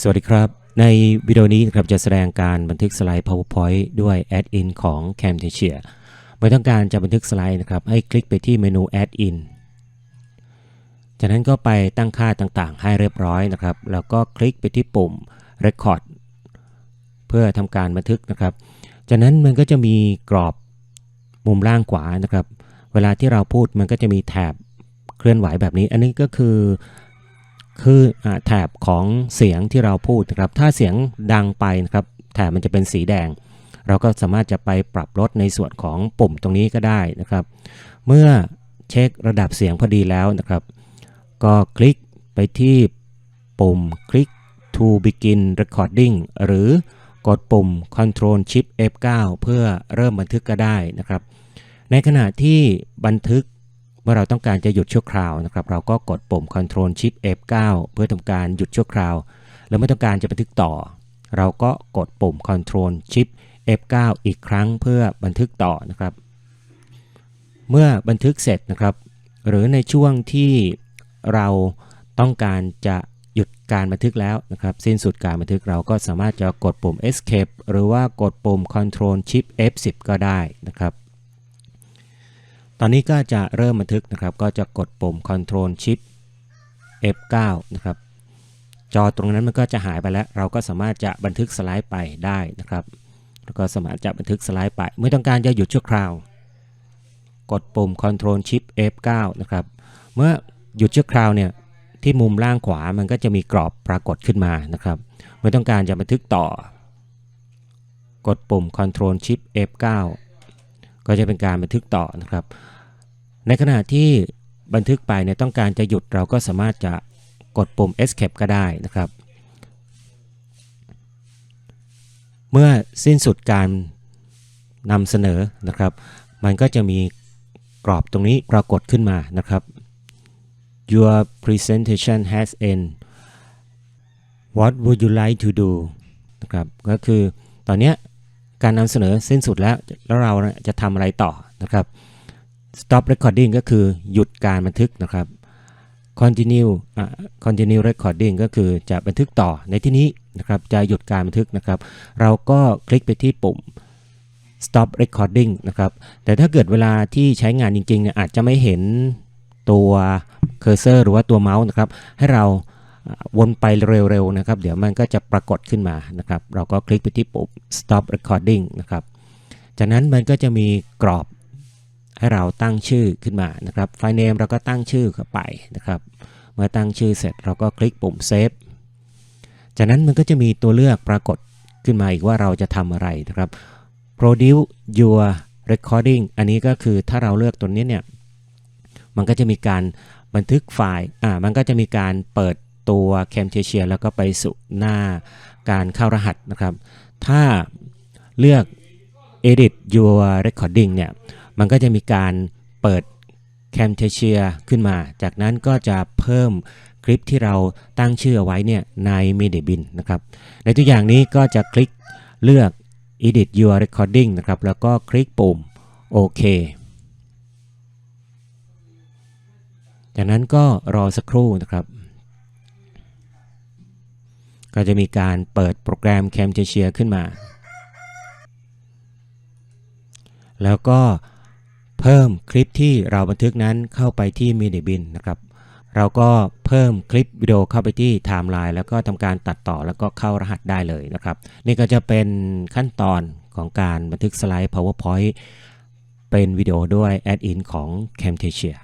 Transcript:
สวัสดีครับ ในวิดีโอนี้นะครับจะแสดงการบันทึกสไลด์ PowerPoint ด้วย Add-in ของ Camtasia เมื่อต้องการจะบันทึกสไลด์นะครับ ให้คลิกไปที่เมนู Add-in จากนั้นก็ไปตั้งค่าต่างๆ ให้เรียบร้อยนะครับ แล้วก็คลิกไปที่ปุ่ม Record เพื่อทำการบันทึกนะครับ จากนั้นมันก็จะมีกรอบมุมล่างขวานะครับ เวลาที่เราพูดมันก็จะมีแถบเคลื่อนไหวแบบนี้ อันนี้ก็คือ คืออแถบของเสียงที่เราพูดนะครับ ถ้าเสียงดังไปนะครับแถบมันจะเป็นสีแดง เราก็สามารถจะไปปรับลดในส่วนของปุ่มตรงนี้ก็ได้นะครับ เมื่อเช็คระดับเสียงพอดีแล้วนะครับ ก็คลิกไปที่ปุ่มคลิก to begin recording หรือกดปุ่ม Control Shift F9 เพื่อเริ่มบันทึกก็ได้นะครับ ในขณะที่บันทึก เมื่อเราต้องการจะหยุดชั่วคราวนะครับเราก็กดปุ่ม Ctrl Shift F9 เพื่อทำการหยุดชั่วคราว แล้วไม่ต้องการจะบันทึกต่อ เราก็กดปุ่ม Ctrl Shift F9 อีกครั้งเพื่อบันทึกต่อนะครับ เมื่อบันทึกเสร็จนะครับ หรือในช่วงที่เราต้องการจะหยุดการบันทึกแล้วนะครับสิ้นสุดการบันทึกเราก็สามารถจะกดปุ่ม Escape หรือว่ากดปุ่ม Ctrl Shift F10 ก็ได้นะครับ ตอนนี้ก็จะเริ่มบันทึกนะครับ ก็จะกดปุ่ม Ctrl Shift F9 นะครับ จอตรงนั้นมันก็จะหายไปแล้ว เราก็สามารถจะบันทึกสไลด์ไปได้นะครับ แล้วก็สามารถจะบันทึกสไลด์ไป เมื่อต้องการจะหยุดชั่วคราว กดปุ่ม Ctrl Shift F9 นะครับ เมื่อหยุดชั่วคราวเนี่ย ที่มุมล่างขวามันก็จะมีกรอบปรากฏขึ้นมานะครับ เมื่อต้องการจะบันทึกต่อ กดปุ่ม Ctrl Shift F9 ก็จะเป็นการบันทึกต่อนะครับ ในขณะที่บันทึกไปเนี่ยต้องการจะหยุดเราก็สามารถจะกดปุ่ม Escape ก็ได้นะครับ เมื่อสิ้นสุดการนำเสนอนะครับ มันก็จะมีกรอบตรงนี้ปรากฏขึ้นมานะครับ Your presentation has end What would you like to do นะครับ ก็คือตอนนี้ การนำเสนอสิ้นสุดแล้วแล้วเราจะทำอะไรต่อนะครับ stop recording ก็คือหยุดการบันทึกนะครับ continue continue recording ก็คือจะบันทึกต่อในที่นี้นะครับจะหยุดการบันทึกนะครับ เราก็คลิกไปที่ปุ่ม stop recording นะครับ แต่ถ้าเกิดเวลาที่ใช้งานจริงๆเนี่ยอาจจะไม่เห็นตัวเคอร์เซอร์หรือว่าตัวเมาส์นะครับ ให้เรา วนไปเร็วๆนะครับ เดี๋ยวมันก็จะปรากฏขึ้นมานะครับ เราก็คลิกไปที่ปุ่ม stop recording นะครับ จากนั้นมันก็จะมีกรอบให้เราตั้งชื่อขึ้นมานะครับ ไฟล์ name เราก็ตั้งชื่อเข้าไปนะครับ เมื่อตั้งชื่อเสร็จเราก็คลิกปุ่ม save จากนั้นมันก็จะมีตัวเลือกปรากฏขึ้นมาอีกว่าเราจะทำอะไรนะครับ produce your recording อันนี้ก็คือถ้าเราเลือกตัวนี้เนี่ย มันก็จะมีการบันทึกไฟล์ อ่า มันก็จะมีการเปิด ตัว Camtasia แล้วก็ไปสู่หน้าการเข้ารหัสนะครับ ถ้าเลือก edit your recording เนี่ย มันก็จะมีการเปิด Camtasia ขึ้นมา จากนั้นก็จะเพิ่มคลิปที่เราตั้งชื่อไว้เนี่ยใน Media Bin นะครับ ในตัวอย่างนี้ก็จะคลิกเลือก edit your recording นะครับ แล้วก็คลิกปุ่มโอเคจากนั้นก็รอสักครู่นะครับ ก็จะมีการเปิดโปรแกรม Camtasia ขึ้นมา แล้วก็เพิ่มคลิปที่เราบันทึกนั้นเข้าไปที่ Media Bin นะครับ เราก็เพิ่มคลิปวิดีโอเข้าไปที่ไทม์ไลน์แล้วก็ทำการตัดต่อแล้วก็เข้ารหัสได้เลยนะครับ นี่ก็จะเป็นขั้นตอนของการบันทึกสไลด์ PowerPoint เป็นวิดีโอด้วย Add-in ของ Camtasia